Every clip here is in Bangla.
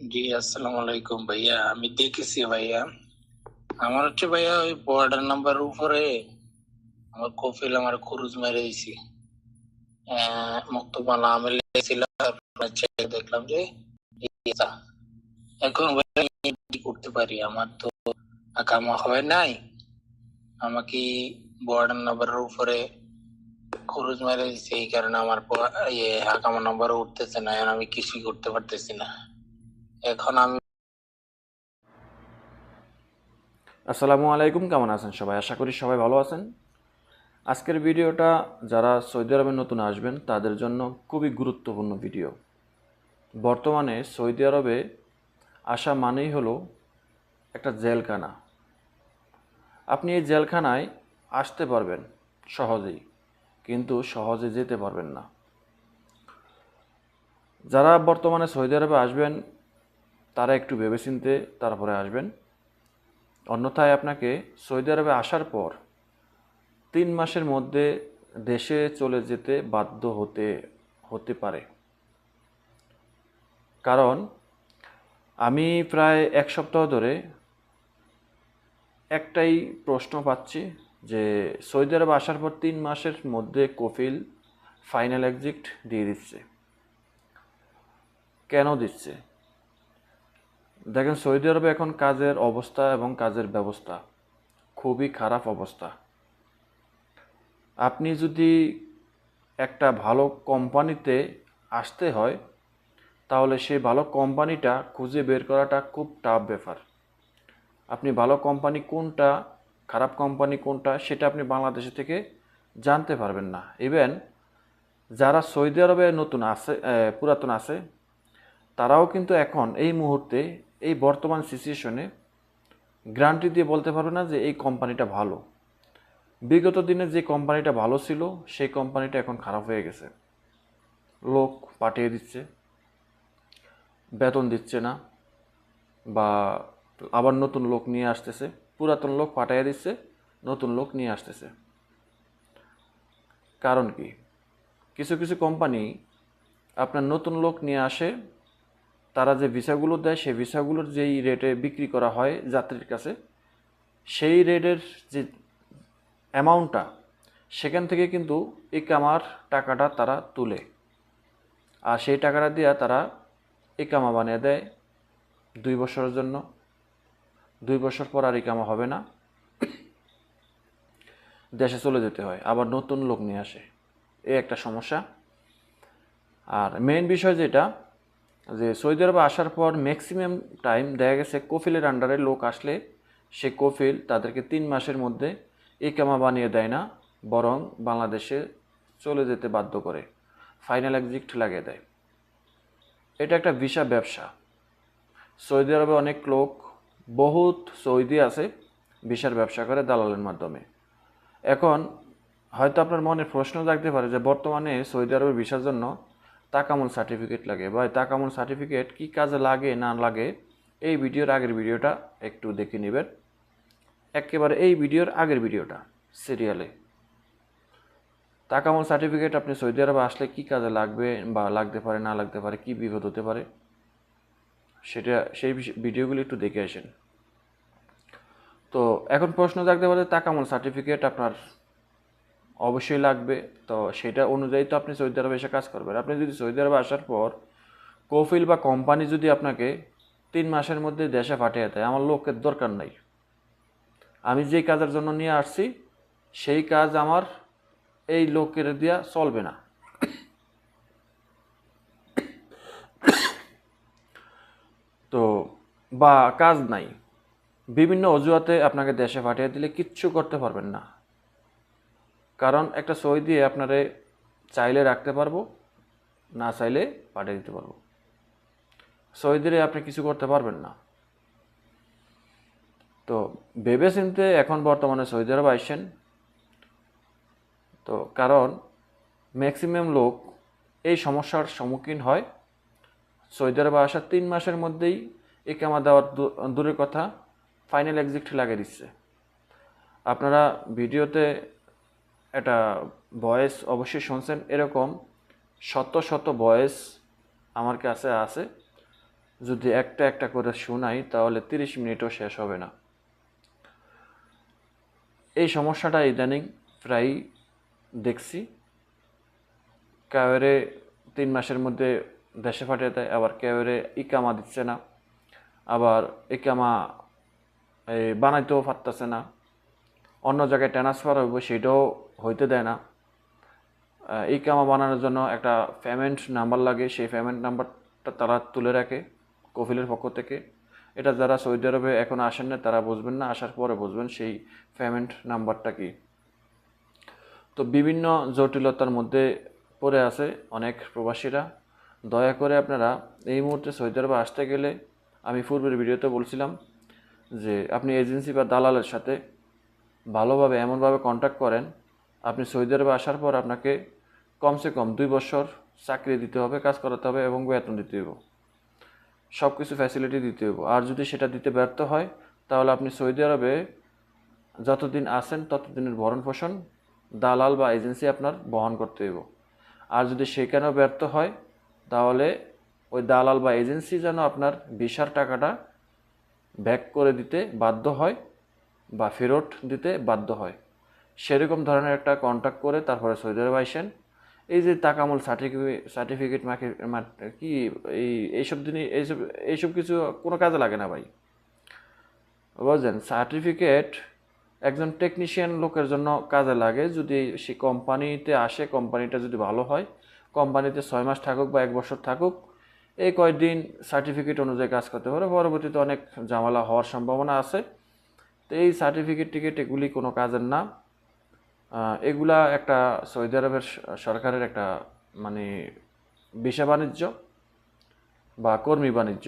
জি, আসসালামু আলাইকুম ভাইয়া। আমি দেখেছি ভাইয়া। আমার হচ্ছে ভাইয়া ওই বর্ডার নাম্বার উপরে আমার কফিল আমার ক্রুজ মেরে দিছি মুক্তবা নাম লেগেছিল দেখলাম যে এখন করতে পারি? আমার তো আকামা হয় নাই। আমাকে বর্ডার নাম্বারের উপরে ক্রুজ মেরে দিছে এই কারণে আমার প- ইয়ে নাম্বার উঠতেছে না। আমি কিছুই করতে পারতেছি না। এখন আমি আসসালামু আলাইকুম, কেমন আছেন সবাই? আশা করি সবাই ভালো আছেন। আজকের ভিডিওটা যারা সৌদি আরবে নতুন আসবেন, তাদের জন্য খুবই গুরুত্বপূর্ণ ভিডিও। বর্তমানে সৌদি আরবে আসা মানেই হলো একটা জেলখানা। আপনি এই জেলখানায় আসতে পারবেন সহজেই, কিন্তু সহজে যেতে পারবেন না। যারা বর্তমানে সৌদি আরবে আসবেন তারা একটু ভেবেচিন্তে তারপরে আসবেন। অন্যথায় আপনাকে সৌদি আরবে আসার পর তিন মাসের মধ্যে দেশে চলে যেতে বাধ্য হতে হতে পারে। কারণ আমি প্রায় এক সপ্তাহ ধরে একটাই প্রশ্ন পাচ্ছি যে সৌদি আরবে আসার পর তিন মাসের মধ্যে কফিল ফাইনাল এক্সিট দিয়ে দিচ্ছে। কেন দিচ্ছে? দেখেন সৌদি আরবে এখন কাজের অবস্থা এবং কাজের ব্যবস্থা খুবই খারাপ অবস্থা। আপনি যদি একটা ভালো কোম্পানিতে আসতে হয়, তাহলে সেই ভালো কোম্পানিটা খুঁজে বের করাটা খুব টাফ ব্যাপার। আপনি ভালো কোম্পানি কোনটা, খারাপ কোম্পানি কোনটা, সেটা আপনি বাংলাদেশে থেকে জানতে পারবেন না। ইভেন যারা সৌদি আরবে নতুন আছে পুরাতন আছে, তারাও কিন্তু এখন এই মুহূর্তে এই বর্তমান সিচুয়েশনে গ্যারান্টি দিয়ে বলতে পারবে না যে এই কোম্পানিটা ভালো। বিগত দিনে যে কোম্পানিটা ভালো ছিল, সেই কোম্পানিটা এখন খারাপ হয়ে গেছে। লোক পাঠিয়ে দিচ্ছে, বেতন দিচ্ছে না, বা আবার নতুন লোক নিয়ে আসতেছে, পুরাতন লোক পাঠিয়ে দিচ্ছে, নতুন লোক নিয়ে আসতেছে। কারণ কি? কিছু কিছু কোম্পানি আপনার নতুন লোক নিয়ে আসে তারা যে ভিসাগুলো দেয়, সেই ভিসাগুলোর যেই রেটে বিক্রি করা হয় যাত্রীর কাছে, সেই রেটের যে অ্যামাউন্টটা সেখান থেকে কিন্তু ইকামার টাকাটা তারা তুলে। আর সেই টাকাটা দিয়ে তারা ইকামা বানিয়ে দেয় দুই বছরের জন্য। দুই বছর পর আর ইকামা হবে না। দেশে চলে যেতে হয়, আবার নতুন লোক নিয়ে আসে। এই একটা সমস্যা। আর মেইন বিষয় যেটা যে সৌদি আরবে আসার পর ম্যাক্সিমাম টাইম দেখা গেছে কফিলের আন্ডারে লোক আসলে সে কফিল তাদেরকে তিন মাসের মধ্যে ইকামা বানিয়ে দেয় না, বরং বাংলাদেশে চলে যেতে বাধ্য করে ফাইনাল এক্সিট লাগিয়ে দেয়। এটা একটা ভিসা ব্যবসা। সৌদি আরবে অনেক লোক, বহুত সৌদি আছে ভিসার ব্যবসা করে দালালের মাধ্যমে। এখন হয়তো আপনার মনে প্রশ্ন জাগতে পারে যে বর্তমানে সৌদি আরবের ভিসার জন্য তাকামুল সার্টিফিকেট লাগে। বা তাকামুল সার্টিফিকেট কী কাজে লাগে না লাগে, এই ভিডিওর আগের ভিডিওটা একটু দেখে নেবেন। একেবারে এই ভিডিওর আগের ভিডিওটা সিরিয়ালে তাকামুল সার্টিফিকেট আপনি সৌদি আরবে আসলে কী কাজে লাগবে বা লাগতে পারে, না লাগতে পারে, কী বিপদ হতে পারে, সেটা, সেই ভিডিওগুলো একটু দেখে আসেন। তো এখন প্রশ্ন জাগতে পারে, তাকামুল সার্টিফিকেট আপনার অবশ্যই লাগবে। তো সেটা অনুযায়ী তো আপনি সৌদি আরবে এসে কাজ করবেন। আপনি যদি সৌদি আরবে আসার পর কফিল বা কোম্পানি যদি আপনাকে তিন মাসের মধ্যে দেশে পাঠিয়ে দেয়, আমার লোকের দরকার নাই। আমি যেই কাজের জন্য নিয়ে আসছি, সেই কাজ আমার এই লোকের দিয়া চলবে না। তো বা কাজ নাই। বিভিন্ন অজুহাতে আপনাকে দেশে পাঠিয়ে দিলে কিচ্ছু করতে পারবেন না। কারণ একটা সই দিয়ে আপনারে চাইলে রাখতে পারব, না চাইলে পাঠিয়ে দিতে পারব। সই দিলে আপনি কিছু করতে পারবেন না। তো ভেবে চিনতে এখন বর্তমানে সৌদি আরব আইসেন তো কারণ ম্যাক্সিমাম লোক এই সমস্যার সম্মুখীন হয়। সৌদি আরবে আসার তিন মাসের মধ্যেই একামা দেওয়ার দূরের কথা ফাইনাল এক্সিট লাগিয়ে দিচ্ছে। আপনারা ভিডিওতে একটা বয়েস অবশ্যই শুনছেন, এরকম শত শত বয়েস আমার কাছে আছে। যদি একটা একটা করে শোনাই, তাহলে তিরিশ মিনিটও শেষ হবে না। এই সমস্যাটা ইদানিং প্রায় দেখছি। কাউরে তিন মাসের মধ্যে দেশে ফাটিয়ে দেয়, আবার কেউরে ইকামা দিচ্ছে না। আবার ইকামা বানাইতেও পারতেছে না। অন্য জায়গায় ট্রান্সফার হইব সেটাও হইতে দেয় না। আহ, ইকামা বানানোর জন্য একটা পেমেন্ট নাম্বার লাগে সেই পেমেন্ট নাম্বারটা তারা তুলে রাখে কফিলের পক্ষ থেকে। এটা যারা সৌদি আরবে এখন আসেন না তারা বুঝবেন না আসার পরে বুঝবেন সেই পেমেন্ট নাম্বারটা কি। তো বিভিন্ন জটিলতার মধ্যে পড়ে আছে অনেক প্রবাসীরা। দয়া করে আপনারা এই মুহূর্তে সৌদি আরবে আসতে গেলে আমি পূর্বের ভিডিওতে বলছিলাম যে আপনি এজেন্সি বা দালালের সাথে ভালোভাবে, এমনভাবে কন্ট্যাক্ট করেন, আপনি সৌদি আরবে আসার পর আপনাকে কমসে কম দুই বছর চাকরি দিতে হবে, কাজ করাতে হবে এবং বেতন দিতে হবে সব কিছু ফ্যাসিলিটি দিতে হবে আর যদি সেটা দিতে ব্যর্থ হয়, তাহলে আপনি সৌদি আরবে যতদিন আসেন ততদিনের ভরণ পোষণ, দালাল বা এজেন্সি আপনার বহন করতে হইব। আর যদি সেখানেও ব্যর্থ হয়, তাহলে ওই দালাল বা এজেন্সি যেন আপনার ভিসার টাকাটা ব্যাক করে দিতে বাধ্য হয় বা ফেরত দিতে বাধ্য হয়। সেরকম ধরনের একটা কন্ট্যাক্ট করে তারপরে সৌদি আরব আইসেন এই যে তাকামুল সার্টিফিকেট সার্টিফিকেট মাকে কি এই, এইসব দিনই, এইসব এইসব কিছু কোনো কাজে লাগে না ভাই। বুঝলেন? সার্টিফিকেট একজন টেকনিশিয়ান লোকের জন্য কাজে লাগে যদি সে কোম্পানিতে আসে কোম্পানিটা যদি ভালো হয় কোম্পানিতে ছয় মাস থাকুক বা এক বছর থাকুক, এই কয়েকদিন সার্টিফিকেট অনুযায়ী কাজ করতে পারে। পরবর্তীতে অনেক ঝামেলা হওয়ার সম্ভাবনা আছে। তো এই সার্টিফিকেট টিকেট এগুলি কোনো কাজের না। এগুলা একটা সৌদি আরবের সরকারের একটা মানে বিষা বাণিজ্য বা কর্মী বাণিজ্য।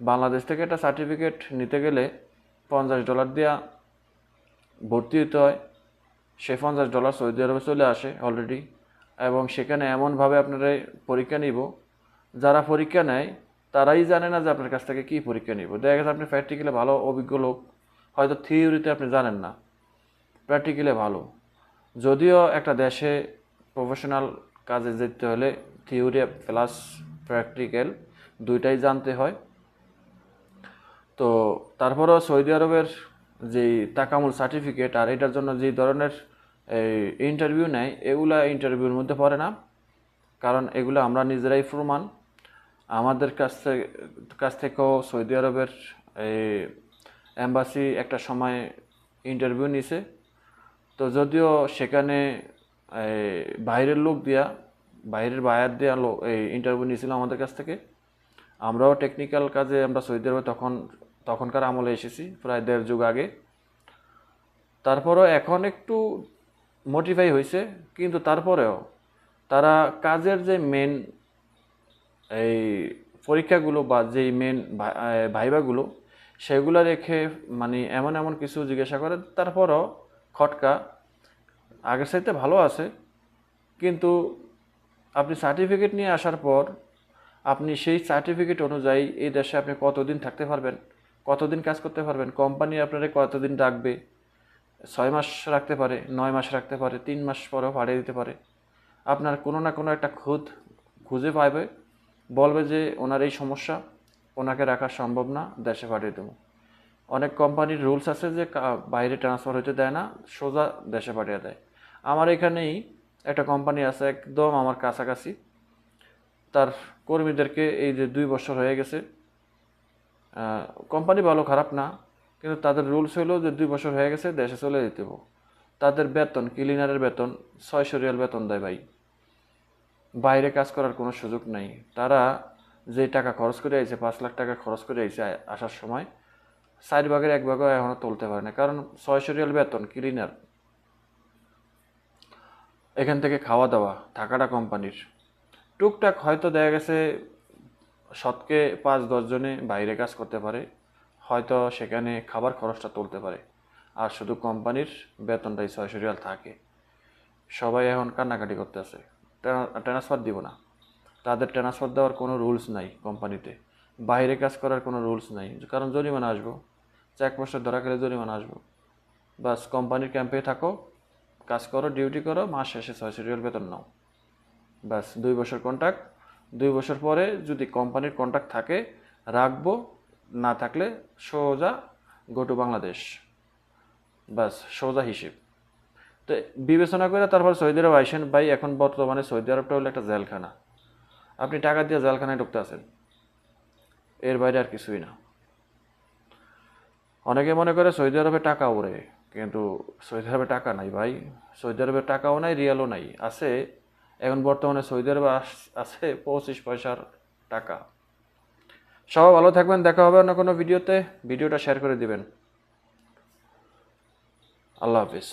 বাংলাদেশ থেকে একটা সার্টিফিকেট নিতে গেলে পঞ্চাশ ডলার দিয়া ভর্তি হতে হয়। সে পঞ্চাশ ডলার সৌদি আরবে চলে আসে অলরেডি এবং সেখানে এমনভাবে আপনারা পরীক্ষা নিব, যারা পরীক্ষা নেয় তারাই জানে না যে আপনার কাছ থেকে কী পরীক্ষা নিব। দেখা গেছে আপনি প্র্যাকটিক্যালে ভালো অভিজ্ঞ লোক হয়তো থিওরিতে আপনি জানেন না। প্র্যাকটিক্যালে ভালো। যদিও একটা দেশে প্রফেশনাল কাজে যেতে হলে থিওরি প্লাস প্র্যাকটিক্যাল দুইটাই জানতে হয়। তো তারপরেও সৌদি আরবের যেই তাকামুল সার্টিফিকেট আর এটার জন্য যে ধরনের এই ইন্টারভিউ নেয়, এগুলা ইন্টারভিউর মধ্যে পড়ে না। কারণ এগুলো আমরা নিজেরাই প্রমাণ। আমাদের কাছ থেকে কাছ থেকেও সৌদি আরবের এই অ্যাম্বাসি একটা সময় ইন্টারভিউ নিছে। তো যদিও সেখানে বাইরের লোক দিয়া, বাইরের বায়ার দিয়া লোক এই ইন্টারভিউ নিয়েছিল আমাদের কাছ থেকে। আমরাও টেকনিক্যাল কাজে আমরা সৌদি আরবে তখন, তখনকার আমলে এসেছি, প্রায় দেড় যুগ আগে। তারপরেও এখন একটু মোটিফাই হয়েছে কিন্তু তারপরেও তারা কাজের যে মেন এই পরীক্ষাগুলো বা যেই মেন ভাইবাগুলো সেগুলো রেখে মানে এমন এমন কিছু জিজ্ঞাসা করে, তারপরও খটকা আগের সাথে ভালো আছে। কিন্তু আপনি সার্টিফিকেট নিয়ে আসার পর, আপনি সেই সার্টিফিকেট অনুযায়ী এই দেশে আপনি কতদিন থাকতে পারবেন, কতদিন কাজ করতে পারবেন কোম্পানি আপনারা কতদিন রাখবে ছয় মাস রাখতে পারে, নয় মাস রাখতে পারে, তিন মাস পরেও পাঠিয়ে দিতে পারে। আপনার কোনো না কোনো একটা খুদ খুঁজে পাবে বলবে যে ওনার এই সমস্যা। ওনাকে রাখা সম্ভব না, দেশে পাঠিয়ে দেবো। অনেক কোম্পানির রুলস আছে যে বাইরে ট্রান্সফার হতে দেয় না, সোজা দেশে পাঠিয়ে দেয়। আমার এখানেই একটা কোম্পানি আছে একদম আমার কাছাকাছি। তার কর্মীদেরকে এই যে দুই বছর হয়ে গেছে কোম্পানি ভালো খারাপ না, কিন্তু তাদের রুলস হলো যে দুই বছর হয়ে গেছে, দেশে চলে যেতে হবে। তাদের বেতন, ক্লিনারের বেতন, ছয়শো রিয়াল বেতন দেয় ভাই। বাইরে কাজ করার কোনো সুযোগ নাই। তারা যে টাকা খরচ করে আইছে, পাঁচ লাখ টাকা খরচ করে আইছে আসার সময়, চার ভাগের এক ভাগও এখনও তুলতে পারে না। কারণ ছয়শো রিয়াল বেতন, ক্লিনার। এখান থেকে খাওয়া দাওয়া, থাকাটা কোম্পানির। টুকটাক হয়তো দেখা গেছে শতকে পাঁচ দশজনে বাইরে কাজ করতে পারে, হয়তো সেখানে খাবার খরচটা তুলতে পারে। আর শুধু কোম্পানির বেতনটাই ছয়শো রিয়াল থাকে। সবাই এখন কান্নাকাটি করতেছে। ট্রান্সফার দিব না। তাদের ট্রান্সফার দেওয়ার কোনো রুলস নাই কোম্পানিতে বাইরে কাজ করার কোনো রুলস নাই। কারণ জরিমানা আসব। চেক পোস্টে ধরা খেলে জরিমানা আসব। বাস কোম্পানির ক্যাম্পে থাকো, কাজ করো ডিউটি করো, মাস শেষে ছয়শো রিয়াল বেতন নাও। ব্যাস দুই বছর কন্ট্রাক্ট দুই বছর পরে যদি কোম্পানির কন্ট্রাক্ট থাকে, রাখব, না থাকলে সোজা গো টু বাংলাদেশ। বাস সোজা হিসেব। তো বিবেচনা করে তারপর সৌদি আরব আইসেন। ভাই, এখন বর্তমানে সৌদি আরবটা হলো একটা জেলখানা। আপনি টাকা দিয়ে জালখানায় ঢুকতে আছেন। এর বাইরে আর কিছুই না। অনেকে মনে করে সৌদি আরবে টাকা ওরে কিন্তু সৌদি আরবে টাকা নাই ভাই। সৌদি আরবে টাকাও নাই, রিয়ালও নাই। আছে, এখন বর্তমানে সৌদি আরবে আছে পঁচিশ পয়সার টাকা। সবাই ভালো থাকবেন, দেখা হবে অন্য কোনো ভিডিওতে। ভিডিওটা শেয়ার করে দিবেন। আল্লাহ হাফিজ।